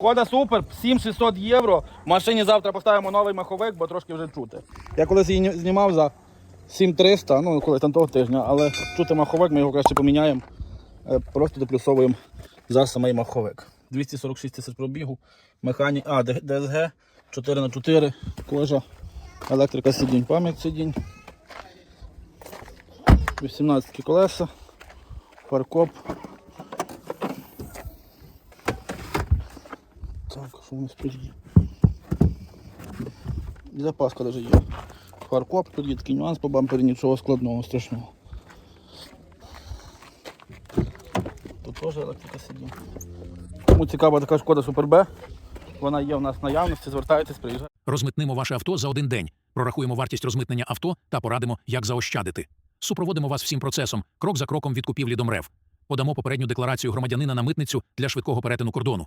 Кода супер, 7600 євро. В машині завтра поставимо новий маховик, бо трошки вже чути. Я колись її знімав за 7300, ну коли там того тижня, але чути маховик, ми його краще поміняємо. Е, Просто доплюсовуємо за самий маховик. 246 тисяч пробігу, механі... А, ДСГ 4х4, кожа, електрика сидінь, пам'ять сидінь. 18 колеса, фаркоп. Так, що у нас тут є? І запаска навіть є. Фаркоп, тут є такий нюанс по бампері, нічого складного, страшного. Тут теж електрика сидінь. Кому цікава така шкода Супер Б, вона є у нас в наявності, звертайтесь, приїжджайте. Розмитнимо ваше авто за один день. Прорахуємо вартість розмитнення авто та порадимо, як заощадити. Супроводимо вас всім процесом, крок за кроком від купівлі до МРЕВ. Подамо попередню декларацію громадянина на митницю для швидкого перетину кордону.